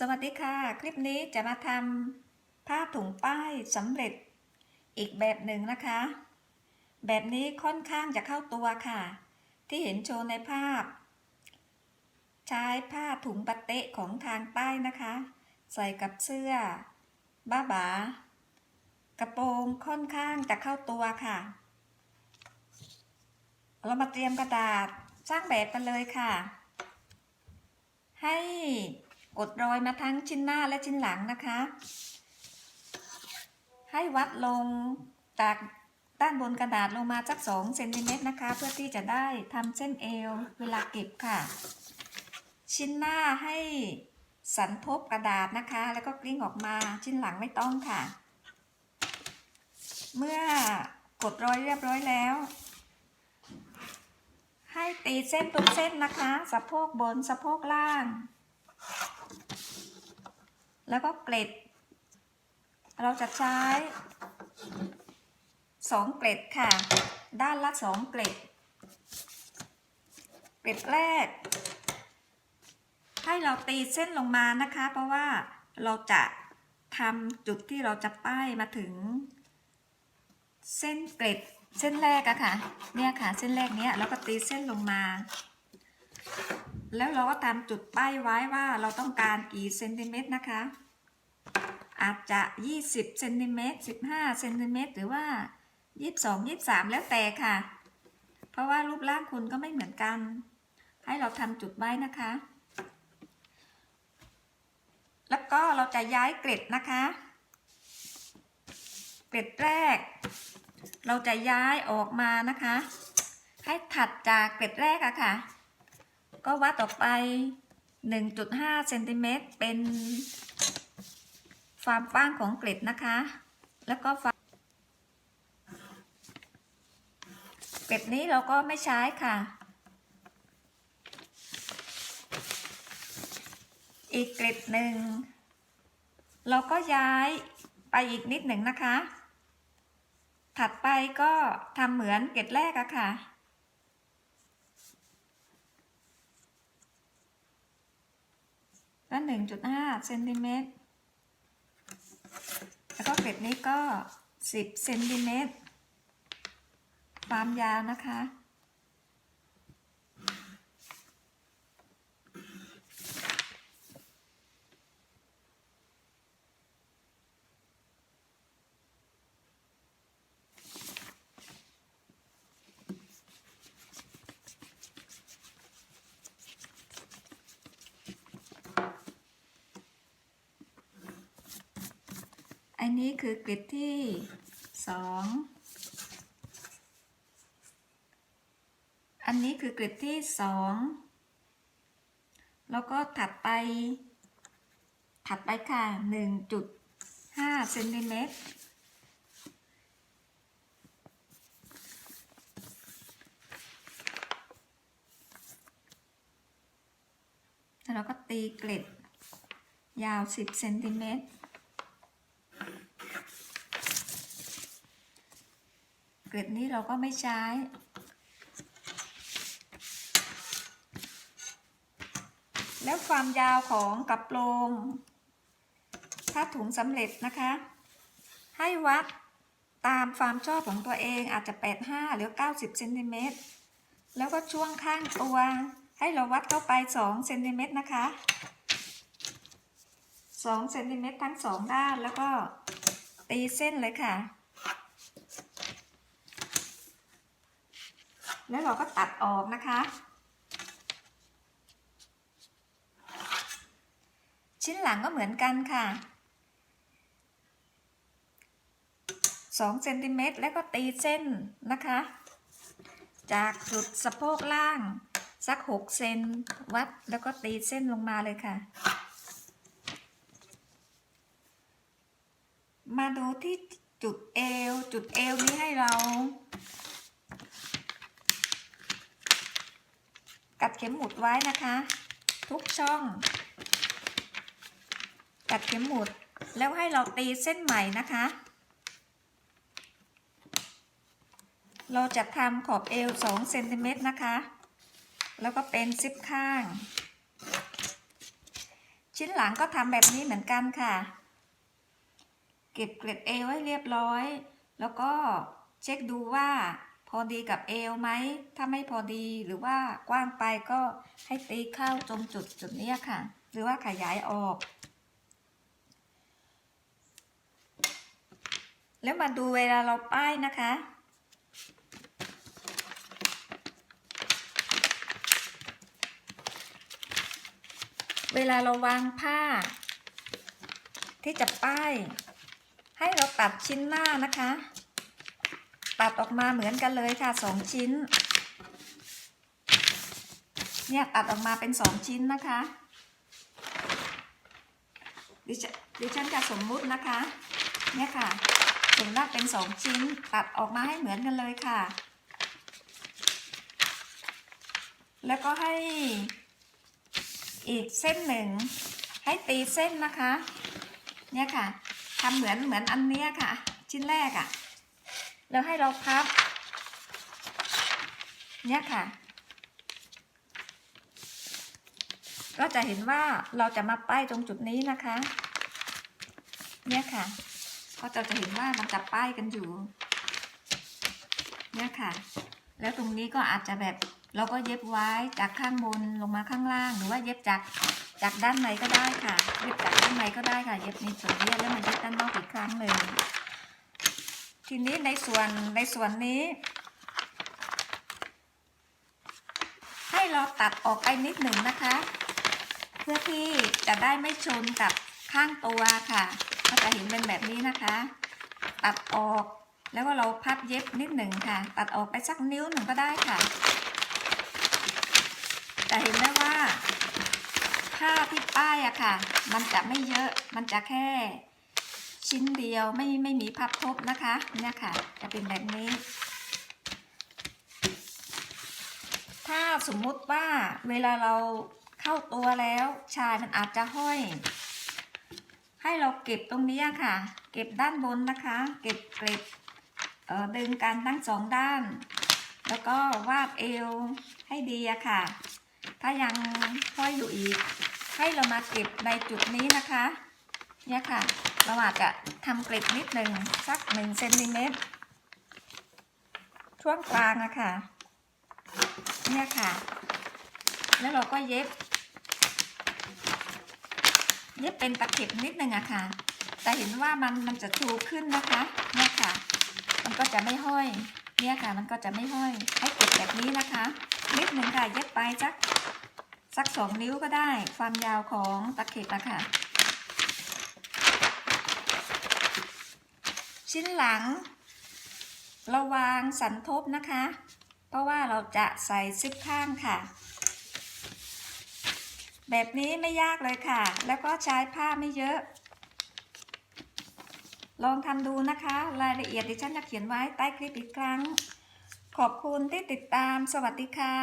สวัสดีค่ะ คลิปนี้จะมาทำผ้าถุงป้ายสำเร็จ อีกแบบหนึ่งนะคะ แบบนี้ค่อนข้างจะเข้าตัวค่ะ ที่เห็นโชว์ในภาพ ใช้ผ้าถุงปะเตะของทางใต้นะคะ ใส่กับเสื้อ บ้าบากระโปรงค่อนข้างจะเข้าตัวค่ะ เรามาเตรียมกระดาษสร้างแบบกันเลยค่ะ ให้ กดรอยมาทั้งชิ้นหน้าและชิ้นหลังนะคะ ให้วัดลงจากด้านบนกระดาษลงมาสัก2เซนติเมตรนะคะ เพื่อที่จะได้ทำเส้นเอวเวลาเก็บค่ะ ชิ้นหน้าให้สันทบกระดาษนะคะ แล้วก็กลิ้งออกมาชิ้นหลังไม่ต้องค่ะ เมื่อกดรอยเรียบร้อยแล้ว ให้ตีเส้นทุกเส้นนะคะ สะโพกบนสะโพกล่าง แล้วก็เกล็ด เราจะใช้สองเกล็ดค่ะ ด้านละสองเกล็ด เกล็ดแรก ให้เราตีเส้นลงมานะคะ เพราะว่าเราจะทำจุดที่เราจะป้ายมาถึง เส้นเกล็ดเส้นแรกอะค่ะ เนี่ยค่ะ เส้นแรกเนี้ยแล้วก็ตีเส้นลงมา แล้วเราก็ทำจุดป้ายไว้ว่าเราต้องการกี่เซนติเมตรนะคะ อาจจะ 20เซนติเมตร15เซนติเมตรหรือว่า 22 23 แล้วแต่ค่ะ เพราะว่ารูปร่างคุณก็ไม่เหมือนกัน ให้เราทำจุดไว้นะคะ แล้วก็เราจะย้ายเกล็ดนะคะ เกล็ดแรก เราจะย้ายออกมานะคะ ให้ถัดจากเกล็ดแรกอะค่ะ ก็วัดออกไป 1.5เซนติเมตรเป็นความกว้างของเกล็ดนะคะ แล้วก็เกล็ดนี้เราก็ไม่ใช้ค่ะ อีกเกล็ดหนึ่ง เราก็ย้ายไปอีกนิดหนึ่งนะคะ ถัดไปก็ทำเหมือนเกล็ดแรกอะค่ะ ก็หนึ่งจุดห้าเซนติเมตร แล้วก็เกล็ดนี้ก็สิบเซนติเมตร ความยาวนะคะ อันนี้คือเกล็ดที่สองอันนี้คือเกล็ดที่สองแล้วก็ถัดไป ถัดไปค่ะหนึ่งจุดห้าเซนติเมตรแล้วเราก็ตีเกล็ดยาวสิบเซนติเมตร กล็ดนี้เราก็ไม่ใช้ แล้วความยาวของกระโปรงผ้าถุงสำเร็จนะคะ ให้วัดตามความชอบของตัวเองอาจจะ 85 หรือ 90เซนติเมตรแล้วก็ช่วงข้างตัวให้เราวัดเข้าไป2เซนติเมตรนะคะ2เซนติเมตรทั้งสองด้านแล้วก็ตีเส้นเลยค่ะ แล้วเราก็ตัดออกนะคะ ชิ้นหลังก็เหมือนกันค่ะ2เซนติเมตรแล้วก็ตีเส้นนะคะ จากจุดสะโพกล่าง สัก 6 เซนวัดแล้วก็ตีเส้นลงมาเลยค่ะ มาดูที่จุดเอว จุดเอวนี้ให้เรา กัดเข็มหมุดไว้นะคะ ทุกช่อง กัดเข็มหมุดแล้วให้เราตีเส้นใหม่นะคะ เราจะทำขอบเอว2เซนติเมตรนะคะ แล้วก็เป็นซิปข้าง ชิ้นหลังก็ทำแบบนี้เหมือนกันค่ะ เก็บเกล็ดเอวไว้เรียบร้อย แล้วก็เช็คดูว่า พอดีกับเอวไหม ถ้าไม่พอดีหรือว่ากว้างไปก็ให้ตีเข้าตรงจุดจุดนี้ค่ะ หรือว่าขยายออก แล้วมาดูเวลาเราป้ายนะคะ เวลาเราวางผ้า ที่จะป้าย ให้เราตัดชิ้นหน้านะคะ ตัดออกมาเหมือนกันเลยค่ะสองชิ้น เนี่ยตัดออกมาเป็นสองชิ้นนะคะ ดิฉันดิฉันจะสมมุตินะคะ เนี่ยค่ะสมมติว่าเป็นสองชิ้นตัดออกมาให้เหมือนกันเลยค่ะ แล้วก็ให้อีกเส้นหนึ่ง ให้ตีเส้นนะคะ เนี่ยค่ะทำเหมือนเหมือนอันเนี้ยค่ะ ชิ้นแรกอะ่ะ แล้วให้เราพับ เนี่ยค่ะ ก็จะเห็นว่าเราจะมาป้ายตรงจุดนี้นะคะ เนี่ยค่ะก็จะจะเห็นว่ามันจะป้ายกันอยู่ เนี่ยค่ะ แล้วตรงนี้ก็อาจจะแบบเราก็เย็บไว้จากข้างบนลงมาข้างล่าง หรือว่าเย็บจากจากด้านในก็ได้ค่ะ เย็บจากด้านในก็ได้ค่ะ เย็บในส่วนนี้แล้วมาเย็บด้านนอกอีกครั้งหนึ่ง ทีนี้ในส่วนในส่วนนี้ ให้เราตัดออกไปนิดหนึ่งนะคะ เพื่อที่จะได้ไม่ชนกับข้างตัวค่ะก็จะเห็นเป็นแบบนี้นะคะ ตัดออกแล้วก็เราพับเย็บนิดหนึ่งค่ะ ตัดออกไปสักนิ้วหนึ่งก็ได้ค่ะแต่เห็นได้ว่าผ้าที่ป้ายอะค่ะ มันจะไม่เยอะมันจะแค่ ชิ้นเดียวไม่ไม่มีพับทบนะคะเนี่ยค่ะ จะเป็นแบบนี้ ถ้าสมมุติว่าเวลาเราเข้าตัวแล้วชายมันอาจจะห้อย ให้เราเก็บตรงนี้ค่ะ เก็บด้านบนนะคะ เก็บเกล็ดดึงกันทั้งสองด้าน แล้วก็วาดเอวให้ดีอะค่ะ ถ้ายังห้อยอยู่อีก ให้เรามาเก็บในจุดนี้นะคะเนี่ยค่ะ เราอาจจะทำกล็ดนิดหนึ่งสักหนึ่งเซนติเมตรช่วงกลางอะค่ะ เนี่ยค่ะ แล้วเราก็เย็บ เย็บเป็นตะเข็บนิดหนึ่งอะค่ะ แต่เห็นว่ามันมันจะชูขึ้นนะคะ เนี่ยค่ะ มันก็จะไม่ห้อย เนี่ยค่ะ มันก็จะไม่ห้อย ให้เก็บแบบนี้นะคะ นิดหนึ่งค่ะ เย็บไปสักสักสองนิ้วก็ได้ ความยาวของตะเข็บอะค่ะ ชิ้นหลังเราวางสันทบนะคะ เพราะว่าเราจะใส่ซิปข้างค่ะ แบบนี้ไม่ยากเลยค่ะ แล้วก็ใช้ผ้าไม่เยอะ ลองทำดูนะคะ รายละเอียดดิฉันจะเขียนไว้ใต้คลิปอีกครั้ง ขอบคุณที่ติดตามสวัสดีค่ะ